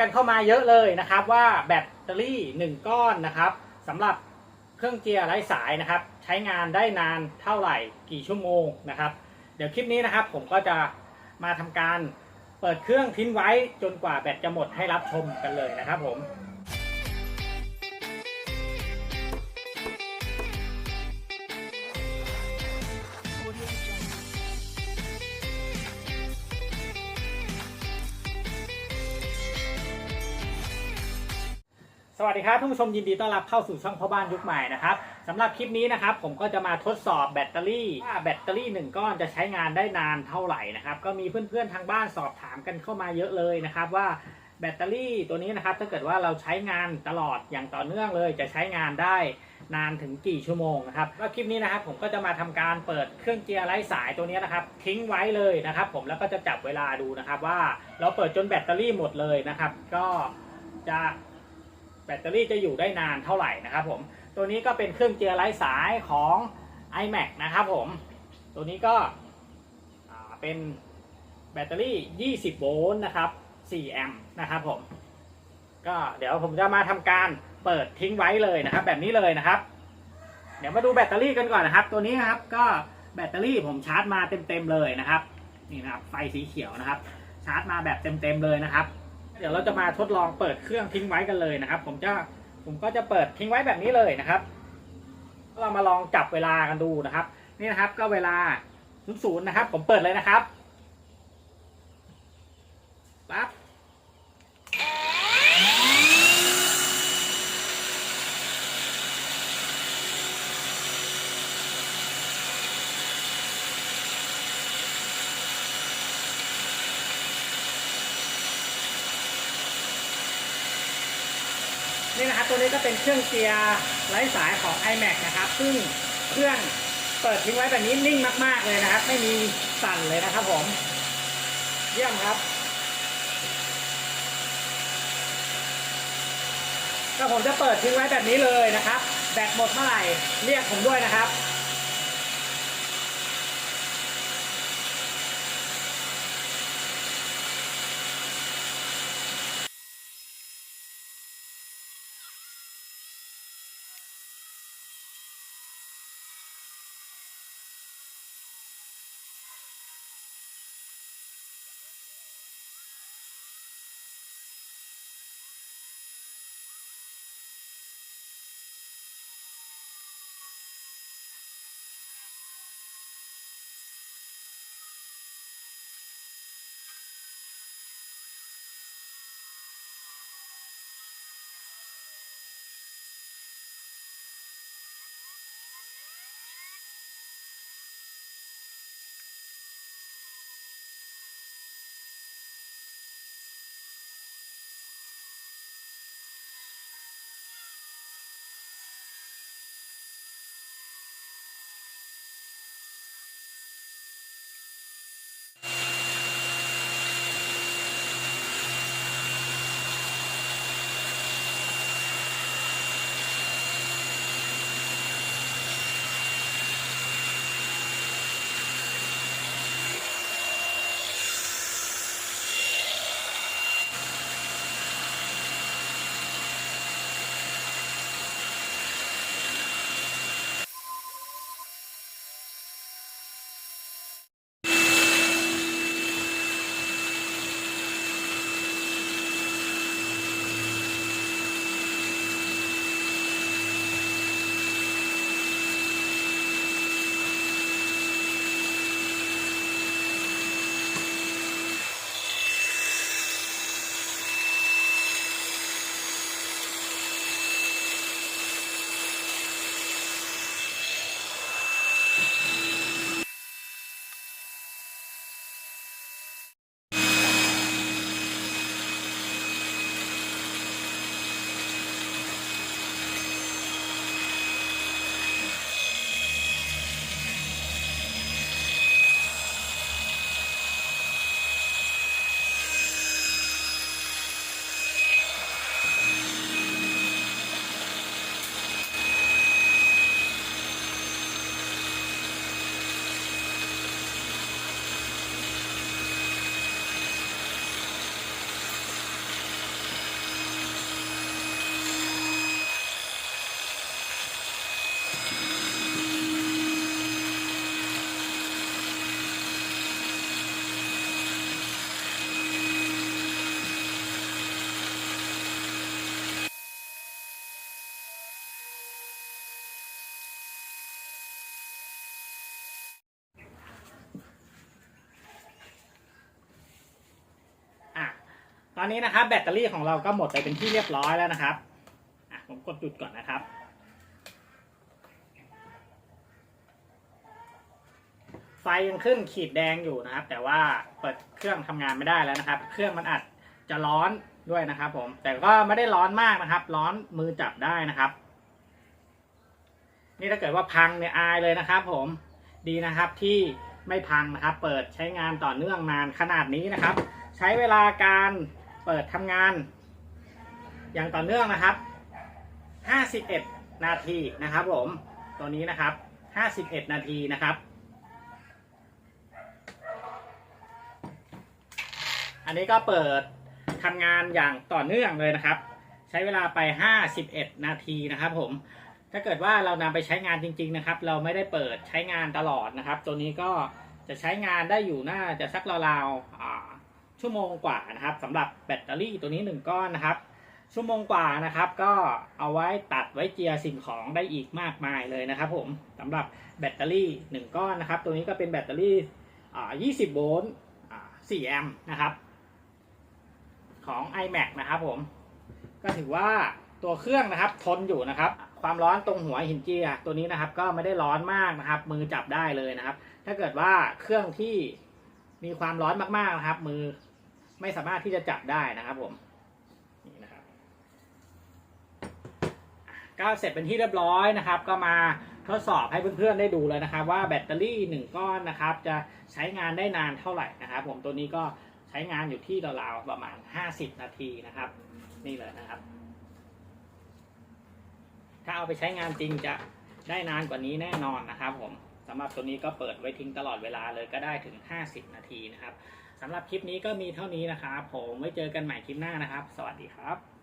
กันเข้ามาเยอะเลยนะครับ ว่าแบตเตอรี่หนึ่งก้อนนะครับสำหรับเครื่องเจียร์ไร้สายนะครับ ใช้งานได้นานเท่าไหร่กี่ชั่วโมงนะครับ เดี๋ยวคลิปนี้นะครับ ผมก็จะมาทำการเปิดเครื่องทิ้งไว้จนกว่าแบตจะหมดให้รับชมกันเลยนะครับผม สวัสดีครับท่านผู้ชมยินดีต้อนรับเข้าสู่ช่องพ่อบ้านยุคใหม่นะครับสำหรับคลิปนี้นะครับ ผมก็จะมาทดสอบแบตเตอรี่ว่าแบตเตอรี่หนึ่งก้อนจะใช้งานได้นานเท่าไหร่นะครับก็มีเพื่อนๆทางบ้านสอบถามกันเข้ามาเยอะเลยนะครับว่าแบตเตอรี่ตัวนี้นะครับถ้าเกิดว่าเราใช้งานตลอดอย่างต่อเนื่องเลย จะใช้งานได้นานถึงกี่ชั่วโมงนะครับก็คลิปนี้นะครับผมก็จะมาทำการเปิดเครื่องเจียร์ไร้สายตัวนี้นะครับ ทิ้งไว้เลยนะครับ ผมแล้วก็จะจับเวลาดูนะครับว่าเราเปิดจนแบตเตอรี่หมดเลยนะครับ ก็จะ แบตเตอรี่จะอยู่ได้นานเท่าไหร่นะครับผม ตัวนี้ก็เป็นเครื่องเจียร์ไร้สายของ iMac นะครับผม ตัวนี้ก็เป็นแบตเตอรี่ 20 โวลต์นะครับ 4 แอมป์นะครับผม ก็เดี๋ยวผมจะมาทำการเปิดทิ้งไว้เลยนะครับ แบบนี้เลยนะครับ เดี๋ยวมาดูแบตเตอรี่กันก่อนนะครับ ตัวนี้ครับก็แบตเตอรี่ผมชาร์จมาเต็มๆเลยนะครับ นี่นะครับไฟสีเขียวนะครับ ชาร์จมาแบบเต็มๆเลยนะครับ เดี๋ยวเราจะมาทดลองเปิดเครื่องทิ้งไว้กันเลยนะครับ ผมจะผมก็จะเปิดทิ้งไว้แบบนี้เลยนะครับ เรามาลองจับเวลากันดูนะครับ นี่นะครับก็เวลาศูนย์นะครับ ผมเปิดเลยนะครับปั๊บนี่นะครับ ตัวนี้ก็เป็นเครื่องเกียร์ไร้สายของ iMac นะครับ ซึ่งเครื่องเปิดทิ้งไว้แบบนี้นิ่งมากๆเลยนะครับ ไม่มีสั่นเลยนะครับผม เยี่ยมครับ ก็ผมจะเปิดทิ้งไว้แบบนี้เลยนะครับ แบตหมดเมื่อไหร่เรียกผมด้วยนะครับ ตอนนี้นะครับแบตเตอรี่ของเราก็หมดไปเป็นที่เรียบร้อยแล้วนะครับผมกดจุดก่อนนะครับ ไฟยังขึ้นขีดแดงอยู่นะครับ แต่ว่าเปิดเครื่องทำงานไม่ได้แล้วนะครับ เครื่องมันอาจจะร้อนด้วยนะครับ ผม แต่ก็ไม่ได้ร้อนมากนะครับ ร้อนมือจับได้นะครับ นี่ถ้าเกิดว่าพังเนี่ยอายเลยนะครับ ผมดีนะครับที่ไม่พังนะครับ เปิดใช้งานต่อเนื่องนานขนาดนี้นะครับ ใช้เวลาการ เปิดทำงาน อย่างต่อเนื่องนะครับ 51 นาทีนะครับผมตัวนี้นะครับ 51 นาทีนะครับ อันนี้ก็เปิดทำงานอย่างต่อเนื่องเลยนะครับ ใช้เวลาไป 51 นาทีนะครับผมถ้าเกิดว่าเรานำไปใช้งานจริง ๆนะครับ เราไม่ได้เปิดใช้งานตลอดนะครับ ตัวนี้ก็จะใช้งานได้อยู่น่าจะสักราวๆ ชั่วโมงกว่านะครับสำหรับแบตเตอรี่ตัวนี้หนึ่งก้อนนะครับ ชั่วโมงกว่านะครับ ก็เอาไว้ตัดไว้เจียสิ่งของได้อีกมากมายเลยนะครับ ผมสำหรับแบตเตอรี่หนึ่งก้อนนะครับ ตัวนี้ก็เป็นแบตเตอรี่ 20 โวลต์ 4 แอมป์นะครับ ของ iMac นะครับผม ก็ถือว่าตัวเครื่องนะครับทนอยู่นะครับ ความร้อนตรงหัวหินเจียตัวนี้นะครับ ก็ไม่ได้ร้อนมากนะครับ มือจับได้เลยนะครับ ถ้าเกิดว่าเครื่องที่มีความร้อนมากๆนะครับ มือ ไม่สามารถที่จะจับได้นะครับผมนี่นะครับก็เสร็จเป็นที่เรียบร้อยนะครับ ก็มาทดสอบให้เพื่อนๆได้ดูเลยนะครับ ว่าแบตเตอรี่หนึ่งก้อนนะครับ จะใช้งานได้นานเท่าไหร่นะครับ ผมตัวนี้ก็ใช้งานอยู่ที่ราวๆประมาณ 50 นาทีนะครับ นี่เลยนะครับ ถ้าเอาไปใช้งานจริงจะได้นานกว่านี้แน่นอนนะครับ ผมสำหรับตัวนี้ก็เปิดไว้ทิ้งตลอดเวลาเลยก็ได้ถึง 50 นาทีนะครับ สำหรับคลิปนี้ก็มีเท่านี้นะครับ ผมไว้เจอกันใหม่คลิปหน้านะครับ สวัสดีครับ